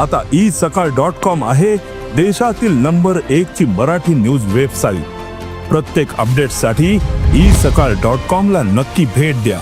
आता ई सकाळ dot com आहे देशातील नंबर एक ची मराठी न्यूज वेबसाईट. प्रत्येक अपडेटसाठी ई सकाळ डॉट कॉम ला नक्की भेट द्या.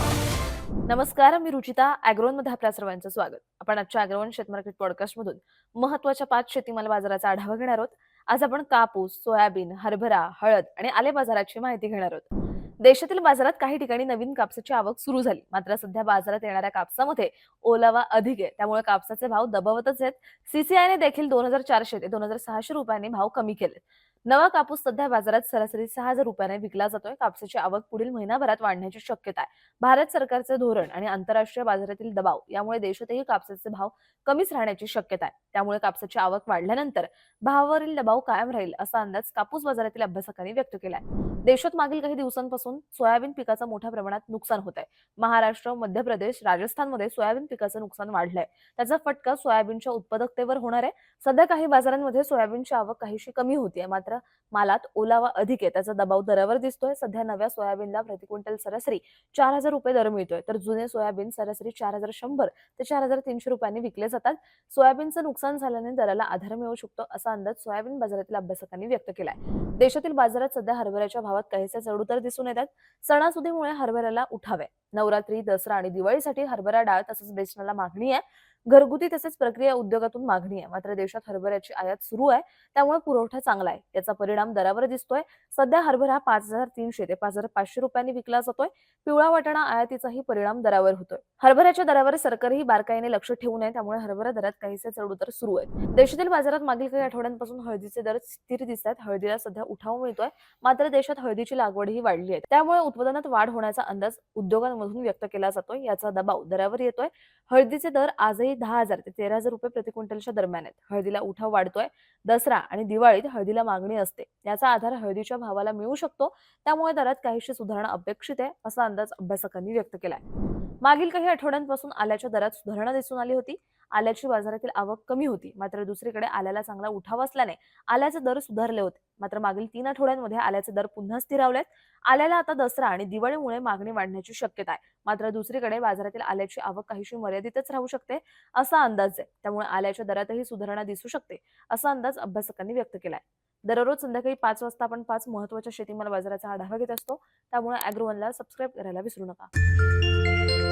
नमस्कार मी रुचिता अॅग्रोनमध्ये आपल्या सर्वांचं स्वागत. आपण आजच्या अॅग्रोन शेतमार्केट पॉडकास्ट मधून महत्त्वाच्या पाच शेतीमाल बाजाराचा आढावा घेणार आहोत. आज आपण कापूस सोयाबीन हरभरा हळद आणि आले बाजाराची माहिती घेणार आहोत. देशातील बाजारात काही ठिकाणी नवीन कापसाची आवक सुरू झाली. मात्र सध्या बाजारात येणाऱ्या कापसामध्ये ओलावा अधिक आहे. त्यामुळे कापसाचे भाव दबावतच आहेत. सीसीआयने देखील दोन हजार चारशे ते दोन हजार सहाशे रुपयांनी भाव कमी केले नवा कापूस सध्या बाजारात सरासरी सहा हजार रुपयाने विकला जातोय. कापसाची आवक पुढील महिनाभरात वाढण्याची शक्यता आहे. भारत सरकारचे धोरण आणि आंतरराष्ट्रीय बाजारातील दबाव यामुळे देशातही कापसाचे भाव कमीच राहण्याची शक्यता आहे. त्यामुळे कापसाची आवक वाढल्यानंतर भावावरील दबाव कायम राहील असा अंदाज कापूस बाजारातील अभ्यासकांनी व्यक्त केलाय. देशात मागील काही दिवसांपासून सोयाबीन पिकाचं मोठ्या प्रमाणात नुकसान होत आहे महाराष्ट्र मध्य प्रदेश राजस्थानमध्ये सोयाबीन पिकाचं नुकसान वाढलंय. त्याचा फटका सोयाबीनच्या उत्पादकतेवर होणार आहे. सध्या काही बाजारांमध्ये सोयाबीनची आवक काहीशी कमी होतीये. मात्र मालात ओलावा अधिक आहे. त्याचा दबाव दरावर दिसतोय. सध्या नव्या सोयाबीनला प्रति क्विंटल सरासरी चार हजार रुपये दर मिळतोय. तर जुने सोयाबीन सरासरी चार हजार शंभर ते चार हजार तीनशे रुपयांनी विकले जातात. सोयाबीनचं नुकसान झाल्याने दराला आधार मिळू शकतो असा अंदाज सोयाबीन बाजारातील अभ्यासकांनी व्यक्त केलाय. देशातील बाजारात सध्या हरभऱ्याच्या भावात काहीसे चढउतार दिसून येतात. सणासुदीमुळे हरभऱ्याला उठावे. नवरात्री दसरा आणि दिवाळीसाठी हरभरा डाळ तसंच बेसनाला मागणी आहे. घरगुती तसेच प्रक्रिया उद्योगातून मागणी आहे. मात्र देशात हरभऱ्याची आयात सुरू आहे. त्यामुळे पुरवठा चांगला आहे. याचा परिणाम दरावर दिसतोय. सध्या हरभरा पाच हजार तीनशे ते पाच हजार पाचशे रुपयांनी विकला जातोय. पिवळा वाटाणा आयातीचाही परिणाम दरावर होतोय. हरभऱ्याच्या दरावर सरकारही बारकाईने लक्ष ठेवू नये त्यामुळे हरभरा दरात काहीसे चढउतार सुरू आहेत. देशातील बाजारात मागील काही आठवड्यांपासून हळदीचे दर स्थिर दिसतात हळदीला सध्या उठाव मिळतोय. मात्र देशात हळदीची लागवडही वाढली आहे. त्यामुळे उत्पादनात वाढ होण्याचा अंदाज उद्योगांमधून व्यक्त केला जातोय. याचा दबाव दरावर येतोय. हळदीचे दर आजही दहा हजार ते तेरा हजार रुपये प्रति क्विंटलच्या दरम्यान आहेत. हळदीला उठाव वाढतोय दसरा आणि दिवाळीत हळदीला मागणी असते. याचा आधार हळदीच्या भावाला मिळू शकतो. त्यामुळे दरात काहीशी सुधारणा अपेक्षित आहे असा अंदाज अभ्यासकांनी व्यक्त केलाय. मागील काही आठवड्यांपासून आल्याच्या दरात सुधारणा दिसून आली होती. आल्याची बाजारातील आवक कमी होती मात्र दुसरीकडे आल्याला चांगला उठाव असल्याने आल्याचे दर सुधारले होते. मात्र मागील तीन आठवड्यांमध्ये आल्याचे दर पुन्हा स्थिरावलेत. आल्याला आता दसरा आणि दिवाळीमुळे मागणी वाढण्याची शक्यता आहे. मात्र दुसरीकडे बाजारातील आल्याची आवक काहीशी मर्यादितच राहू शकते असा अंदाज आहे. त्यामुळे आल्याच्या दरातही सुधारणा दिसू शकते असा अंदाज अभ्यासकांनी व्यक्त केलाय. दररोज संध्याकाळी पाच वाजता आपण पाच महत्त्वाच्या शेतीमाल बाजाराचा आढावा घेत असतो. त्यामुळे अॅग्रोवनला सबस्क्राईब करायला विसरू नका.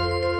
thank you